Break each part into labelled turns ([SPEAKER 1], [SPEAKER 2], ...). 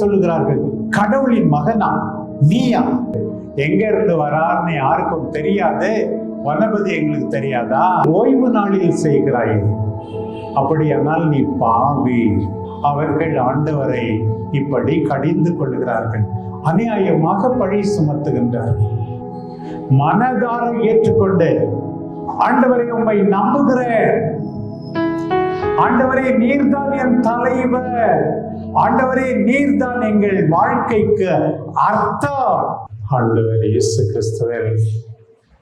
[SPEAKER 1] சொல்லுகிறார்கள் கடவுளின் மகனா? நீயா? எங்க இருந்து வரார்னு யாருக்கும் தெரியாது. வனபதி எங்களுக்கு தெரியாதா? ஓய்வு நாளில் செய்கிறாய். அப்படியானால் நீ பாவி. அவர்கள் ஆண்டவரை இப்படி கடிந்து கொள்கிறார்கள் அநியாயமாக பழி சுமத்துகின்றார்கள் மனதார ஏற்றுக்கொண்டு ஆண்டவரை உண்மை நம்புகிறேன். ஆண்டவரே நீர்தான் என் தலைவர். ஆண்டவரே நீர்தான் எங்கள் வாழ்க்கைக்கு அர்த்தம். ஆண்டவர் இயேசு கிறிஸ்துவர்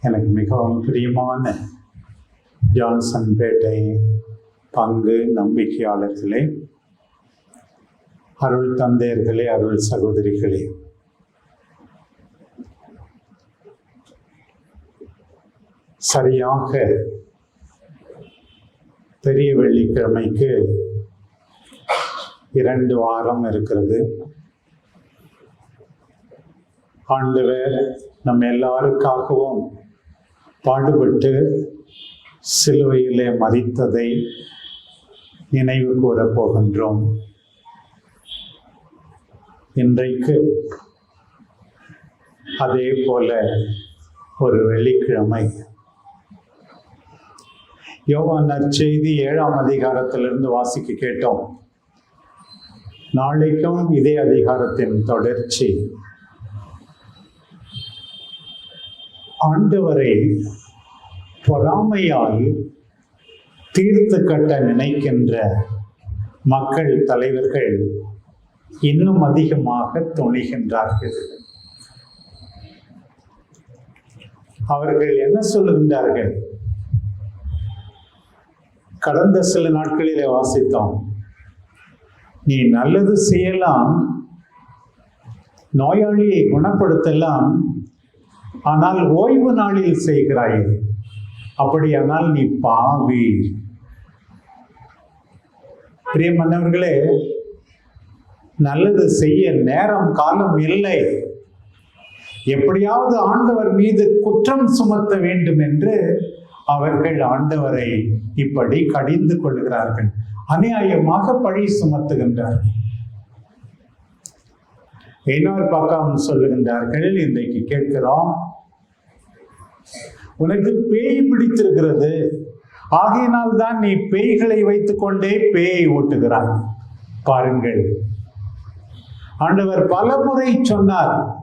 [SPEAKER 1] எனக்கு மிகவும் பிரியமான ஜான்சன் பேட்டை பங்கு நம்பிக்கையாளர்களே அருள் தந்தையர்களே அருள் சகோதரிகளே. சரியாக பெரிய வெள்ளிக்கிழமைக்கு இரண்டு வாரம் இருக்கிறது. ஆண்டவர் நம்ம எல்லாருக்காகவும் பாடுபட்டு சிலுவையிலே மறித்ததை நினைவு கூறப் போகின்றோம். இன்றைக்கு அதே போல ஒரு வெள்ளிக்கிழமை. யோவான் நற்செய்தி ஏழாம் அதிகாரத்திலிருந்து வாசிக்க கேட்டோம். நாளைக்கும் இதே அதிகாரத்தின் தொடர்ச்சி. ஆண்டவரை பொறாமையால் தீர்த்து கட்ட நினைக்கின்ற மக்கள் தலைவர்கள் இன்னும் அதிகமாக துணிகின்றார்கள். அவர்கள் என்ன சொல்லுகின்றார்கள்? கடந்த சில நாட்களிலே வாசித்தோம். நீ நல்லது செய்யலாம் நோயாளியை குணப்படுத்தலாம் ஆனால் ஓய்வு நாளில் செய்கிறாய் அப்படியானால் நீ பாவி பிரியமன்னவர்களே நல்லது செய்ய நேரம் காலம் இல்லை. எப்படியாவது ஆண்டவர் மீது குற்றம் சுமத்த வேண்டும் என்று அவர்கள் ஆண்டவரை இப்படி கடிந்து கொள்கிறார்கள். அநியாயமாக பழி சுமத்துகின்றார்கள். இன்னொரு பக்கம் சொல்லுகின்றார்கள் இன்றைக்கு கேட்கிறோம். உனக்கு பேய் பிடித்திருக்கிறது. ஆகையினால் தான் நீ பேய்களை வைத்துக்கொண்டே பேயை ஓட்டுகிறாய். பாருங்கள். ஆண்டவர் பலமுறை சொன்னார்.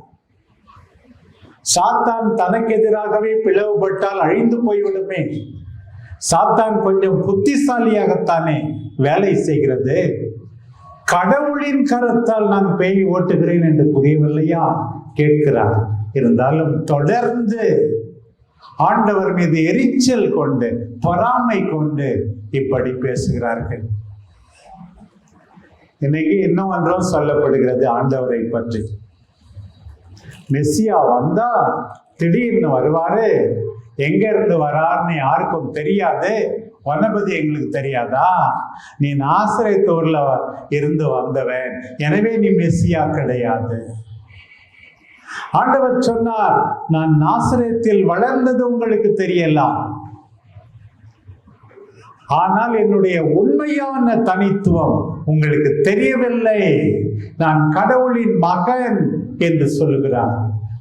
[SPEAKER 1] சாத்தான் தனக்கு எதிராகவே பிளவுபட்டால் அழிந்து போய்விடுமே. சாத்தான் கொஞ்சம் புத்திசாலியாகத்தானே. வேலை செய்கிறது. கடவுளின் கரத்தால் நான் பேய் ஓட்டுகிறேன் என்று புரியவில்லையா? கேட்கிறார். இருந்தாலும் தொடர்ந்து ஆண்டவர் மீது எரிச்சல் கொண்டு பொறாமை கொண்டு இப்படி பேசுகிறார்கள். இன்னைக்கு இன்னும் ஒன்றும் சொல்லப்படுகிறது ஆண்டவரை பற்றி. மெஸ்ஸியா வந்தா திடீர்னு வருவாரு. எங்க இருந்து வரார்னு யாருக்கும் தெரியாது. வனபதி எங்களுக்கு தெரியாதா? நீ நாசரேத்தூர்ல இருந்து வந்தவன். எனவே நீ மெஸ்ஸியா கிடையாது. ஆண்டவர் சொன்னார் நான் நாசிரியத்தில் வளர்ந்தது உங்களுக்கு தெரியலாம் ஆனால் என்னுடைய உண்மையான தனித்துவம் உங்களுக்கு தெரியவில்லை. நான் கடவுளின் மகன் என்று சொல்லுகிறார்.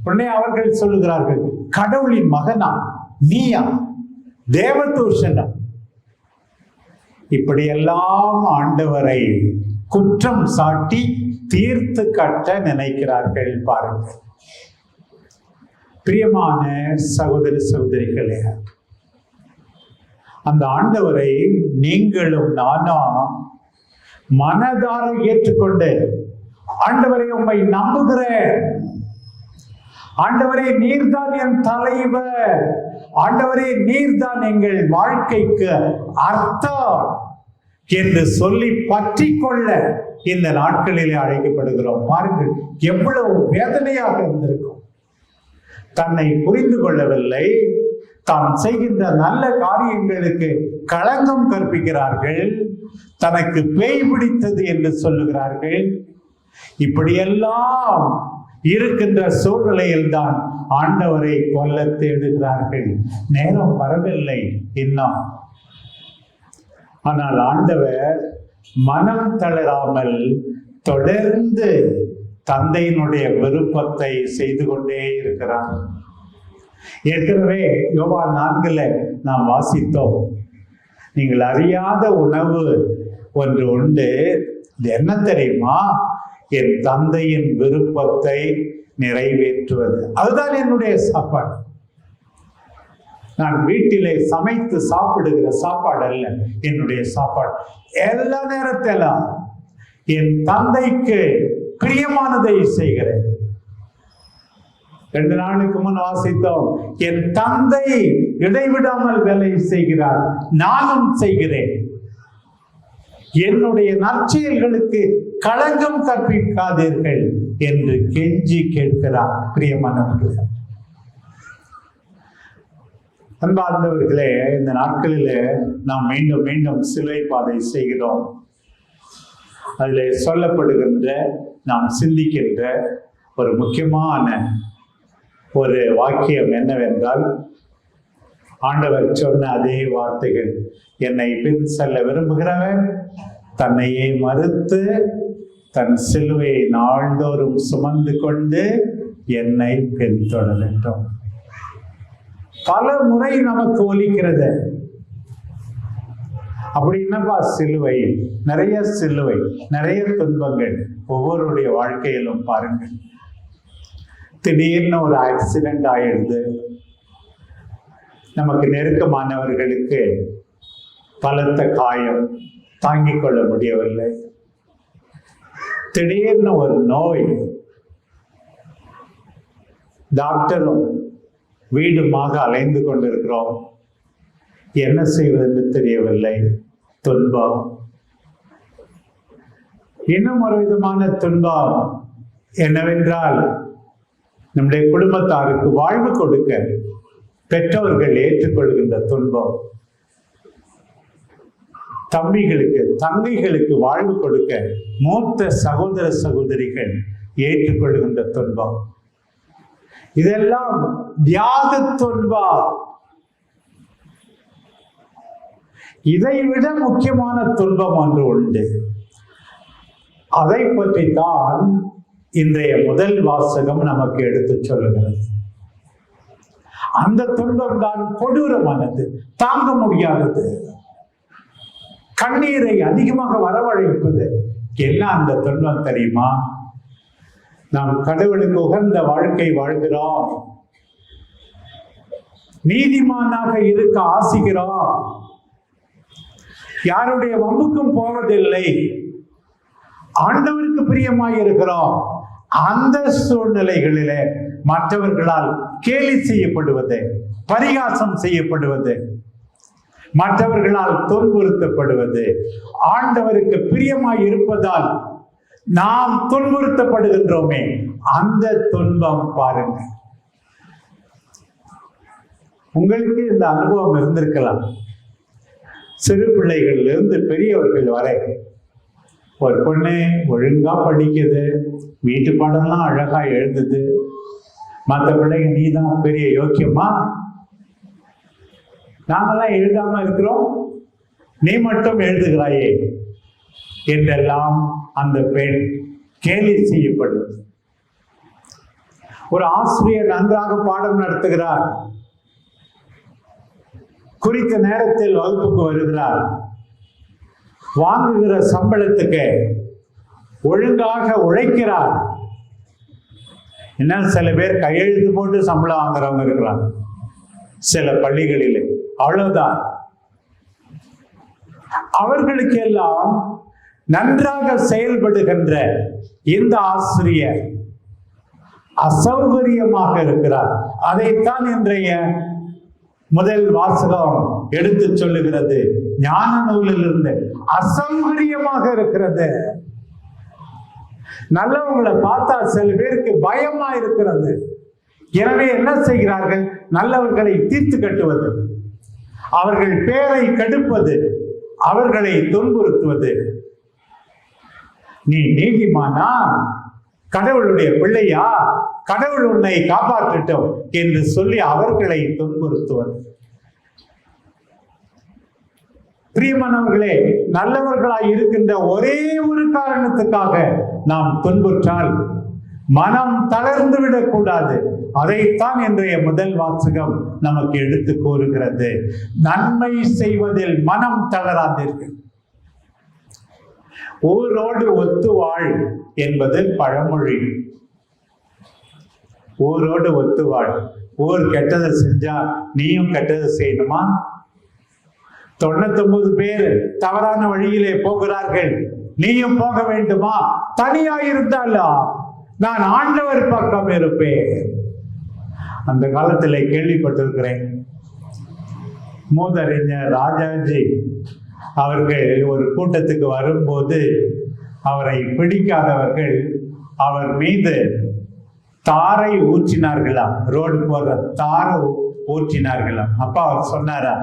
[SPEAKER 1] உடனே அவர்கள் சொல்லுகிறார்கள் கடவுளின் மகனா? நீயா? தேவதூஷனா? இப்படியெல்லாம் ஆண்டவரை குற்றம் சாட்டி தீர்த்து கட்ட நினைக்கிறார்கள் பாருங்கள். பிரியமான சகோதர சகோதரிகளே அந்த ஆண்டவரை நீங்களும் நானும் மனதார ஏற்றுக்கொண்டு ஆண்டவரை உண்மை நம்புகிறேன். ஆண்டவரே நீர்தான் என் தலைவர். ஆண்டவரே நீர்தான் எங்கள் வாழ்க்கைக்கு அர்த்தம். என்று சொல்லி பற்றி கொள்ள இந்த நாட்களிலே அழைக்கப்படுகிறோம். பாருங்கள் எவ்வளவு வேதனையாக இருந்திருக்கும். தன்னை புரிந்து கொள்ளவில்லை. தான் செய்கின்ற நல்ல காரியங்களுக்கு களங்கம் கற்பிக்கிறார்கள். தனக்கு பேய் பிடித்தது என்று சொல்லுகிறார்கள். இப்படியெல்லாம் இருக்கின்ற சூழ்நிலையில் தான் ஆண்டவரை கொல்ல தேடுகிறார்கள். நேரம் வரவில்லை. இன்னும் ஆனால் ஆண்டவர் மனம் தளராமல் தொடர்ந்து தந்தையினுடைய விருப்பத்தை செய்து கொண்டே இருக்கிறார். ஏற்கனவே யோவா நான்குல நாம் வாசித்தோம். நீங்கள் அறியாத உணவு ஒன்று உண்டு. இது என்ன தெரியுமா? என் தந்தையின் விருப்பத்தை நிறைவேற்றுவது. அதுதான் என்னுடைய சாப்பாடு. நான் வீட்டிலே சமைத்து சாப்பிடுகிற சாப்பாடு அல்ல என்னுடைய சாப்பாடு. எல்லா நேரத்திலும் என் தந்தைக்கு பிரியமானதை செய்கிறேன். ரெண்டு நாளுக்கு முன் வாசித்தோம் என் தந்தை இடைவிடாமல் வேலை செய்கிறார் நானும் செய்கிறேன். என்னுடைய நற்செயல்களுக்கு களங்கம் கற்பிக்காதீர்கள் என்று கெஞ்சி கேட்கிறார் பிரியமானவர்கள். அன்பார்ந்தவர்களே இந்த நாட்களிலே நாம் மீண்டும் மீண்டும் சிலுவை பாதை செய்கிறோம். அதில் சொல்லப்படுகின்ற நாம் சிந்திக்கின்ற ஒரு முக்கியமான ஒரு வாக்கியம் என்னவென்றால் ஆண்டவர் சொன்ன அதே வார்த்தைகள் என்னை பின் செல்ல விரும்புகிறவன் தன்னையே மறுத்து தன் சிலுவையை நாள்தோறும் சுமந்து கொண்டு என்னை பின்தொடரட்டும். பல முறை நமக்கு ஒலிக்கிறது. அப்படி என்னப்பா சிலுவை? நிறைய சிலுவை நிறைய துன்பங்கள் ஒவ்வொருடைய வாழ்க்கையிலும் பாருங்கள். திடீர்னு ஒரு ஆக்சிடென்ட் ஆயிடுது. நமக்கு நெருக்கமானவர்களுக்கு பலத்த காயம் தாங்கிக் கொள்ள முடியவில்லை. திடீர்னு ஒரு நோய் டாக்டரும் வீடுமாக அலைந்து கொண்டிருக்கிறோம். என்ன செய்வதென்று தெரியவில்லை. துன்பம். இன்னும் ஒரு விதமான துன்பம் என்னவென்றால் நம்முடைய குடும்பத்தாருக்கு வாழ்வு கொடுக்க பெற்றோர்கள் ஏற்றுக்கொள்கின்ற துன்பம். தம்பிகளுக்கு தங்கைகளுக்கு வாழ்வு கொடுக்க மூத்த சகோதர சகோதரிகள் ஏற்றுக்கொள்கின்ற துன்பம். இதெல்லாம் வியாது துன்பம் இதைவிட முக்கியமான துன்பம் ஒன்று உண்டு. அதை பற்றி தான் இன்றைய முதல் வாசகம் நமக்கு எடுத்து சொல்லுகிறது. அந்த துன்பம் தான் கொடூரமானது தாங்க முடியாதது. கண்ணீரை அதிகமாக வரவழைப்பது. என்ன அந்த துன்பம் தெரியுமா? நாம் கடவுளுக்கு உகந்த வாழ்க்கை வாழ்கிறோம். நீதிமானாக இருக்க ஆசிக்கிறோம். யாருடைய வம்புக்கும் போவதில்லை. ஆண்டவருக்கு பிரியமாய் இருக்கிறோம் அந்த சூழ்நிலைகளிலே மற்றவர்களால் கேலி செய்யப்படுவது பரிகாசம் செய்யப்படுவது மற்றவர்களால் துன்புறுத்தப்படுவது ஆண்டவருக்கு பிரியமாய் இருப்பதால் நாம் துன்புறுத்தப்படுகின்றோமே அந்த துன்பம் பாருங்க. உங்களுக்கு இந்த அனுபவம் இருந்திருக்கலாம். சிறு பிள்ளைகளிலிருந்து பெரியவர்கள் வரை ஒரு பொண்ணு ஒழுங்கா படிக்குது வீட்டு பாடம்லாம் அழகா எழுதுது மற்ற பிள்ளைங்க நீ தான் பெரிய யோக்கியமா? நாங்கெல்லாம் எழுதாம இருக்கிறோம் நீ மட்டும் எழுதுகிறாயே என்றெல்லாம் அந்த பெண் கேலி செய்யப்படுவது. ஒரு ஆசிரியர் நன்றாக பாடம் நடத்துகிறார். குறித்த நேரத்தில் வகுப்புக்கு வருகிறார். வாங்குகிற சம்பளத்துக்கு ஒழுங்காக உழைக்கிறார். என்ன சில பேர் கையெழுத்து போட்டு சம்பளம் வாங்குறவங்க இருக்கிறாங்க. சில பள்ளிகளில். அவ்வளவுதான். அவர்களுக்கு எல்லாம் நன்றாக செயல்படுகின்ற இந்த ஆசிரியர் அசௌகரியமாக இருக்கிறார். அதைத்தான் இன்றைய முதல் வாசகம் எடுத்து சொல்லுகிறது. ஞான நூலிலிருந்து அசௌகரியமாக இருக்கிறது. நல்லவங்களை பார்த்தா சில பேருக்கு பயமா இருக்கிறது. எனவே என்ன செய்கிறார்கள்? நல்லவர்களை தீர்த்து கட்டுவது. அவர்கள் பேரை கெடுப்பது. அவர்களை துன்புறுத்துவது. நீ நீதிமானா கடவுளுடைய பிள்ளையா? கடவுள் உன்னை காப்பாற்றட்டும் என்று சொல்லி அவர்களை துன்புறுத்துவது பிரியமானவர்களே நல்லவர்களாய் இருக்கின்ற ஒரே ஒரு காரணத்துக்காக நாம் துன்புற்றால் மனம் தளர்ந்து விடக்கூடாது. அதைத்தான் இன்றைய முதல் வாசகம் நமக்கு எடுத்து கூறுகிறது. நன்மை செய்வதில் மனம் தளராதீர்கள். ஊரோடு ஒத்து வாழ் என்பது பழமொழி. ஊரோடு ஒத்து வாழ். ஊர் கெட்டதை செஞ்சா நீயும் கெட்டதை செய்யணுமா? தொண்ணூத்தொன்பது பேர் தவறான வழியிலே போகிறார்கள். நீயும் போக வேண்டுமா? தனியா இருந்தாலா நான் ஆண்டவர் பக்கம் இருப்பேன். அந்த காலத்தில் கேள்விப்பட்டிருக்கிறேன். மூதறிஞர் ராஜாஜி அவர்கள் ஒரு கூட்டத்துக்கு வரும்போது அவரை பிடிக்காதவர்கள் அவர் மீது தாரை ஊற்றினார்களாம் ரோடு போற தாரை ஊற்றினார்களாம் அப்பா அவர் சொன்னாரா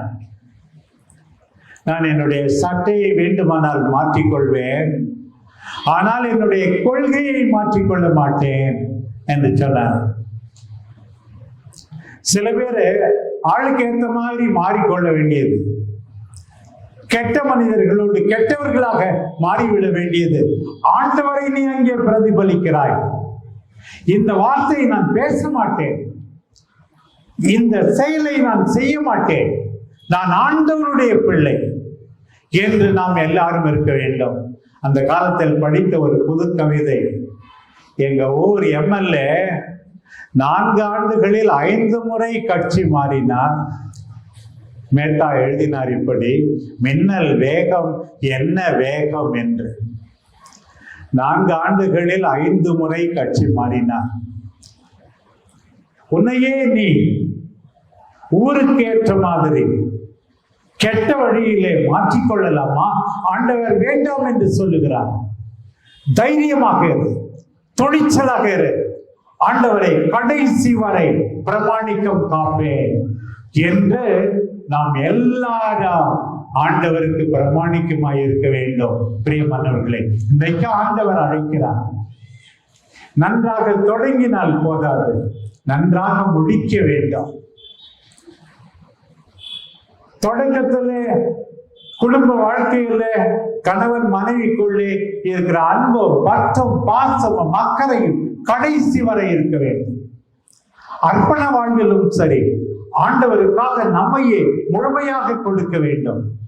[SPEAKER 1] நான் என்னுடைய சட்டையை வேண்டுமானால் மாற்றிக்கொள்வேன் ஆனால் என்னுடைய கொள்கையை மாற்றிக்கொள்ள மாட்டேன் என்று சொன்னார். சில பேர் ஆளுக்கு ஏற்ற மாதிரி மாறிக்கொள்ள வேண்டியது. கெட்ட மனிதர்களோடு கெட்டவர்களாக மாறிவிட வேண்டியது. ஆண்டவரை நீ அங்கே பிரதிபலிக்கிறாய். இந்த வார்த்தையை நான் பேச மாட்டேன். இந்த செயலை நான் செய்ய மாட்டேன். நான் ஆண்டவருடைய பிள்ளை என்று நாம் எல்லாரும் இருக்க வேண்டும். அந்த காலத்தில் படித்த ஒரு புது கவிதை. எங்க ஊர் எம்எல்ஏ நான்கு ஆண்டுகளில் ஐந்து முறை கட்சி மாறினார். மேத்தா எழுதினார் இப்படி மின்னல் வேகம் என்ன வேகம் என்று? நான்கு ஆண்டுகளில் ஐந்து முறை கட்சி மாறினார். உன்னையே நீ ஊருக்கு ஏற்ற மாதிரி கெட்ட வழியிலே மாற்றிக்கொள்ளலாமா? ஆண்டவர் வேண்டாம் என்று சொல்லுகிறார். தைரியமாக இரு துணிச்சலாக இரு. ஆண்டவரை கடைசி வரை பிரமாணிக்கம் காப்பேன் என்று நாம் எல்லாரும் ஆண்டவருக்கு பிரமாணிக்கமாய் இருக்க வேண்டும். பிரியமானவர்களே இன்றைக்கு ஆண்டவர் அழைக்கிறார். நன்றாக தொடங்கினால் போதாது. நன்றாக முடிக்க வேண்டும். தொடக்கத்திலே குடும்ப வாழ்க்கையில கணவன் மனைவிக்குள்ளே இருக்கிற அன்பும் பற்றும் பாசமும் அக்கறையும் கடைசி வரை இருக்க வேண்டும். அர்ப்பண வாழ்விலும் சரி ஆண்டவருக்காக நம்மையே முழுமையாக கொடுக்க வேண்டும்.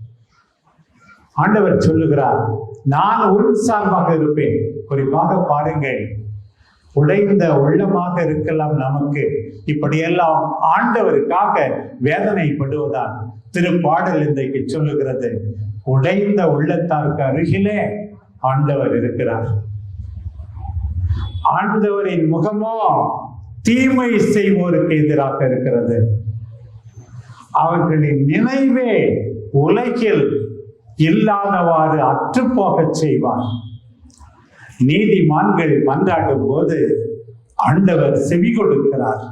[SPEAKER 1] ஆண்டவர் சொல்லுகிறார் நான் உன் சார்பாக இருப்பேன். குறிப்பாக பாருங்கள் உடைந்த உள்ளமாக இருக்கலாம் நமக்கு. இப்படியெல்லாம் ஆண்டவருக்காக வேதனைப்படுவதால் திருப்பாடல் இன்றைக்கு சொல்லுகிறது உடைந்த உள்ளத்தாருக்கு அருகிலே ஆண்டவர் இருக்கிறார். ஆண்டவரின் முகமோ தீமை செய்வோருக்கு எதிராக இருக்கிறது. அவர்களின் நினைவே உலகில் இல்லாதவாறு அற்றுப்போகச் செய்வார். நீதிமான்கள் மன்றாடும் போது ஆண்டவர் செவி கொடுக்கிறார்.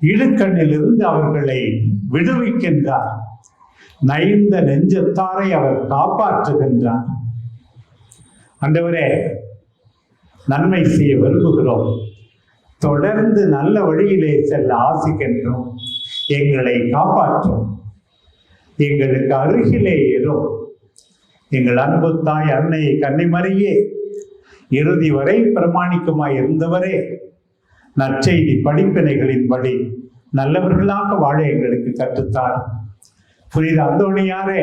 [SPEAKER 1] இழுக்கண்ணிலிருந்து அவர்களை விடுவிக்கின்றார். நைந்த நெஞ்சத்தாரை அவர் காப்பாற்றுகின்றார். அந்தவரே நன்மை செய்ய விரும்புகிறோம். தொடர்ந்து நல்ல வழியிலே செல்ல ஆசிக்கின்றோம். எங்களை காப்பாற்றும். எங்களுக்கு அருகிலே இரும் எங்கள் அன்பு தாய் அன்னை கன்னிமரியே இறுதி வரை பிரமாணிக்கமாய் இருந்தவரே நற்செய்தி படிப்பினைகளின்படி நல்லவர்களாக வாழ எங்களுக்கு கற்றுத்தார். புனித அந்தோணியாரே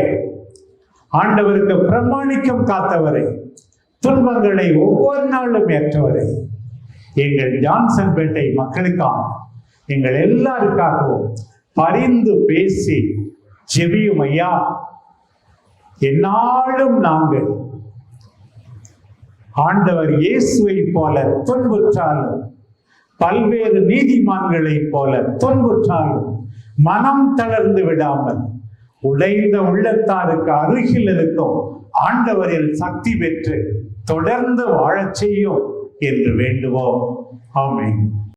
[SPEAKER 1] ஆண்டவருக்கு பிரமாணிக்கம் காத்தவரே துன்பங்களை ஒவ்வொரு நாளும் ஏற்றவரே. எங்கள் ஜான்சன் பேட்டை மக்களுக்காக எங்கள் எல்லாருக்காகவும் பரிந்து பேசி ஜெபியும் ஐயா. என்னாலும் நாங்கள் ஆண்டவர் இயேசுவை போல துன்புற்றாலும் பல்வேறு நீதிமான்களைப் போல துன்புற்றாலும் மனம் தளர்ந்து விடாமல் உடைந்த உள்ளத்தாருக்கு அருகில் இருக்கும் ஆண்டவரில் சக்தி பெற்று தொடர்ந்து வாழச் செய்யும் என்று வேண்டுவோம். ஆமேன்.